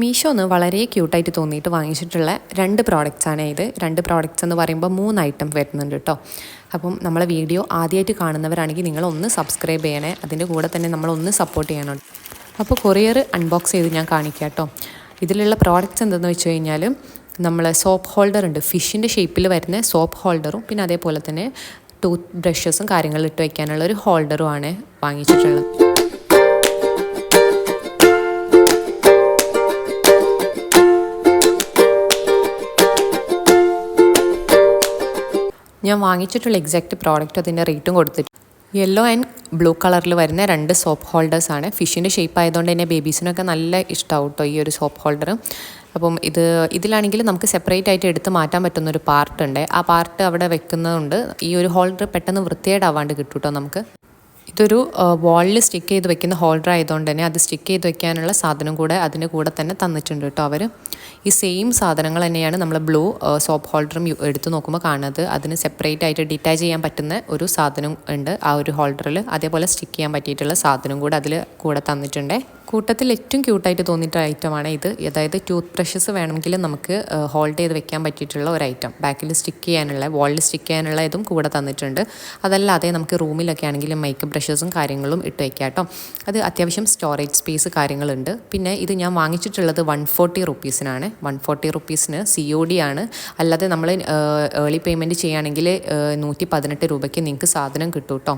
മീഷോന്ന് വളരെ ക്യൂട്ടായിട്ട് തോന്നിയിട്ട് വാങ്ങിച്ചിട്ടുള്ള രണ്ട് പ്രോഡക്റ്റ്സ് ആണ് ഇത്. രണ്ട് പ്രോഡക്റ്റ്സ് എന്ന് പറയുമ്പോൾ മൂന്ന് ഐറ്റം വരുന്നുണ്ട് കേട്ടോ അപ്പം നമ്മളെ വീഡിയോ ആദ്യമായിട്ട് കാണുന്നവരാണെങ്കിൽ നിങ്ങൾ ഒന്ന് സബ്സ്ക്രൈബ് ചെയ്യണേ. അതിന്റെ കൂടെ തന്നെ നമ്മളൊന്ന് സപ്പോർട്ട് ചെയ്യണം. അപ്പോൾ കൊറിയർ അൺബോക്സ് ചെയ്ത് ഞാൻ കാണിക്കാം കേട്ടോ ഇതിലുള്ള പ്രോഡക്റ്റ്സ് എന്തെന്ന് വെച്ച് കഴിഞ്ഞാൽ നമ്മൾ സോപ്പ് ഹോൾഡർ ഉണ്ട്. ഫിഷിന്റെ ഷേപ്പിൽ വരുന്ന സോപ്പ് ഹോൾഡറും പിന്നെ അതേപോലെ തന്നെ ടൂത്ത് ബ്രഷസും കാര്യങ്ങളും ഇട്ട് വയ്ക്കാനുള്ള ഒരു ഹോൾഡറുമാണ് വാങ്ങിച്ചിട്ടുള്ളത്. ഞാൻ വാങ്ങിച്ചിട്ടുള്ള എക്സാക്റ്റ് പ്രോഡക്റ്റ് അതിന്റെ റേറ്റും കൊടുത്തിട്ട്. യെല്ലോ ആൻഡ് ബ്ലൂ കളറിൽ വരുന്ന രണ്ട് സോപ്പ് ഹോൾഡേഴ്സ് ആണ്. ഫിഷിന്റെ ഷേപ്പ് ആയതുകൊണ്ട് തന്നെ ബേബീസിനൊക്കെ നല്ല ഇഷ്ടമാവും കേട്ടോ ഈ ഒരു സോപ്പ് ഹോൾഡർ അപ്പം ഇത് ഇതിലാണെങ്കിൽ നമുക്ക് സെപ്പറേറ്റ് ആയിട്ട് എടുത്ത് മാറ്റാൻ പറ്റുന്ന ഒരു പാർട്ട് ഉണ്ട്. ആ പാർട്ട് അവിടെ വെക്കുന്നതുകൊണ്ട് ഈ ഒരു ഹോൾഡർ പെട്ടെന്ന് വൃത്തിയായിട്ടാവാണ്ട് കിട്ടും കേട്ടോ നമുക്ക്. ഇതൊരു വാളിൽ സ്റ്റിക്ക് ചെയ്ത് വെക്കുന്ന ഹോൾഡർ ആയതുകൊണ്ട് തന്നെ അത് സ്റ്റിക്ക് ചെയ്ത് വെക്കാനുള്ള സാധനം കൂടെ അതിന്റെ കൂടെ തന്നെ തന്നിട്ടുണ്ട് കേട്ടോ അവർ ഈ സെയിം സാധനങ്ങൾ തന്നെയാണ് നമ്മൾ ബ്ലൂ സോപ്പ് ഹോൾഡറും എടുത്ത് നോക്കുമ്പോൾ കാണുന്നത്. അതിന് സെപ്പറേറ്റ് ആയിട്ട് ഡിറ്റാച്ച് ചെയ്യാൻ പറ്റുന്ന ഒരു സാധനം ഉണ്ട് ആ ഒരു ഹോൾഡറിൽ അതേപോലെ സ്റ്റിക്ക് ചെയ്യാൻ പറ്റിയിട്ടുള്ള സാധനം കൂടെ അതിൽ കൂടെ തന്നിട്ടുണ്ട്. കൂട്ടത്തിൽ ഏറ്റവും ക്യൂട്ടായിട്ട് തോന്നിയിട്ട് ഐറ്റമാണ് ഇത്. അതായത് ടൂത്ത് ബ്രഷസ് വേണമെങ്കിൽ നമുക്ക് ഹോൾഡ് ചെയ്ത് വെക്കാൻ പറ്റിയിട്ടുള്ള ഒരു ഐറ്റം ബാക്കിൽ സ്റ്റിക്ക് ചെയ്യാനുള്ള വാളിൽ സ്റ്റിക്ക് ചെയ്യാനുള്ള ഇതും കൂടെ തന്നിട്ടുണ്ട്. അതല്ലാതെ നമുക്ക് റൂമിലൊക്കെ ആണെങ്കിൽ മേക്കപ്പ് ബ്രഷസും കാര്യങ്ങളും ഇട്ട് വയ്ക്കാം കേട്ടോ അത് അത്യാവശ്യം സ്റ്റോറേജ് സ്പേസ് കാര്യങ്ങളുണ്ട്. പിന്നെ ഇത് ഞാൻ വാങ്ങിച്ചിട്ടുള്ളത് വൺ ഫോർട്ടി റുപ്പീസിനാണ് വൺ ഫോർട്ടി റുപ്പീസിന് സി ഒ ഡി ആണ്. അല്ലാതെ നമ്മൾ ഏർലി പേയ്മെന്റ് ചെയ്യുകയാണെങ്കിൽ നൂറ്റി പതിനെട്ട് രൂപയ്ക്ക് നിങ്ങൾക്ക് സാധനം കിട്ടും കേട്ടോ